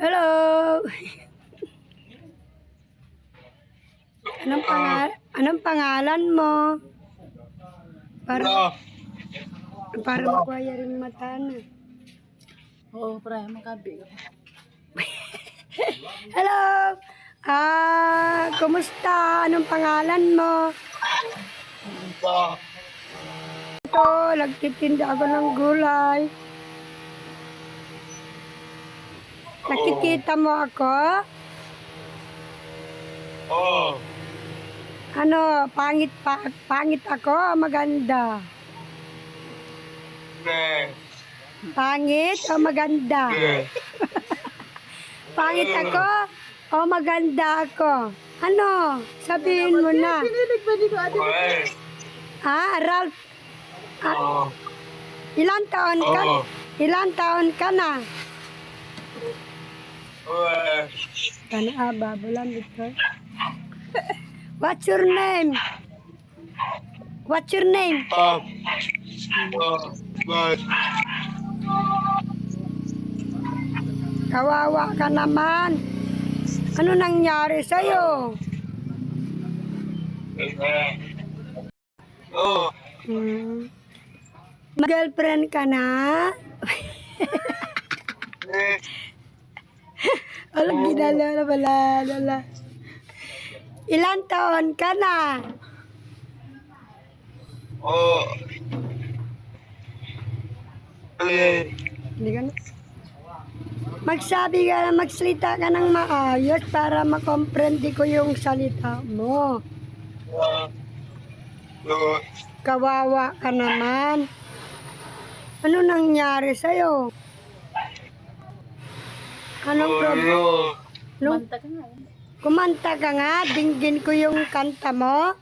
Hello. Anong pangal Anong pangalan mo? Para para makuha rin mata na. Oo, pre, makabi. Hello. Ah, kumusta? Anong pangalan mo? Ito. Ito, nagtitinda ako ng gulay. Nakikita mo ako? Oo. Ano, pangit pa, pangit ako, maganda. Ne. Pangit o maganda? Ne. Pangit ako o maganda ako? Ano? Sabihin mo na. Uy. Ha, Ralph? Oo. Ilan taon ka? Oo. Ilan taon ka na? Uy. Ano ah, babulan dito. What's your name? What's your name? Oh. Bye. Kawawa ka naman. Ano nangyari sa'yo? Oo. Hmm. Girlfriend ka na? Ne. Alam, ginala na pala. Lala. Ilan taon ka na? Oo. Eh. Hindi ka na. Magsabi ka na, magsalita ka ng maayos para makomprende ko yung salita mo. Ah. Oo. Kawawa ka naman. Ano nangyari sa'yo? Anong problem? Oo. Nung Manta ka nga. kumanta ka nga, dinggin ko yung kanta mo.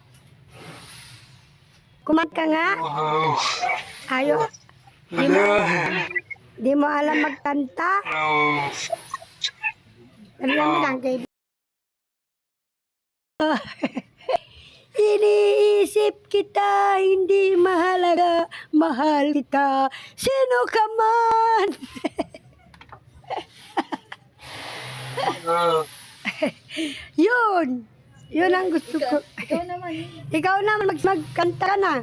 Kumanta ka nga. Oo. Ayo, di mo, di mo alam magkanta. Alam mo lang kay Iniisip kita, hindi mahalaga, mahal kita, sino ka man. Oo. Yun, yun ang gusto ko. Ikaw naman. Ikaw naman, mag magkanta ka na.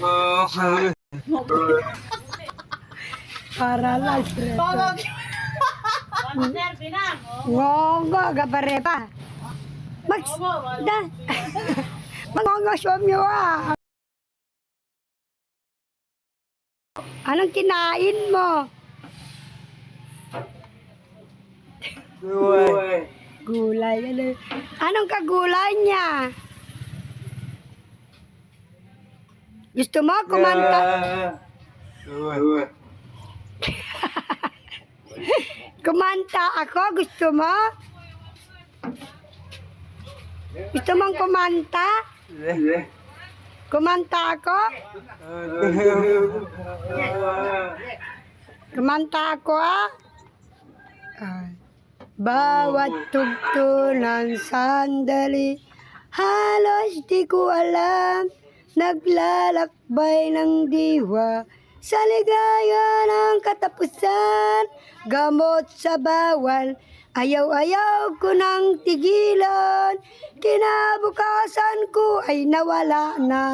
Oo. Para lang, Ngongo, gabare pa. Mag... Da. Mangongo somyo ah. Anong kinain mo? Uy. Gulay. Ano? Anong kagulay niya? Gusto mo kumanta? Uy. Kumanta ako? Gusto mo? Gusto mong kumanta? Kumanta ako? Kumanta ako ah? Ah. Bawat tugto ng sandali. Halos di ko alam. Naglalakbay ng diwa. Sa ligaya ng katapusan. Gamot sa bawal. Ayaw-ayaw ko nang tigilan. Kinabukasan ko ay nawala na.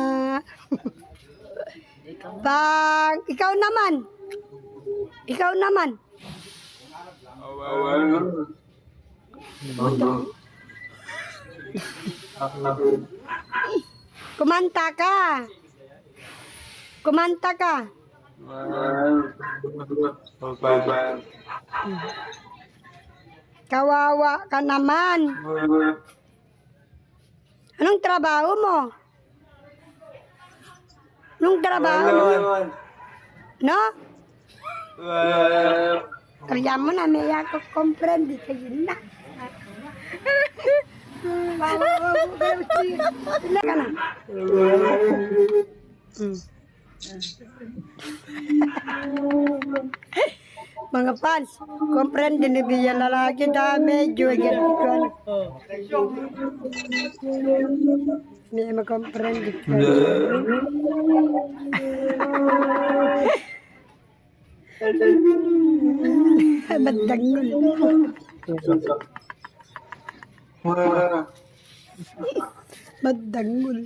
Pag ikaw naman. Ikaw naman Kumanta ka. Kumanta ka. Kawawa ka naman. Anong trabaho mo? Anong trabaho mo? No? Kaya mo na, may ako comprende ka yun na. Sila ka na. Mm. Mga fans, comprende ni Biya lalaki da medyo ganito ko. Hindi makomprende ko. بدك قول بدك قول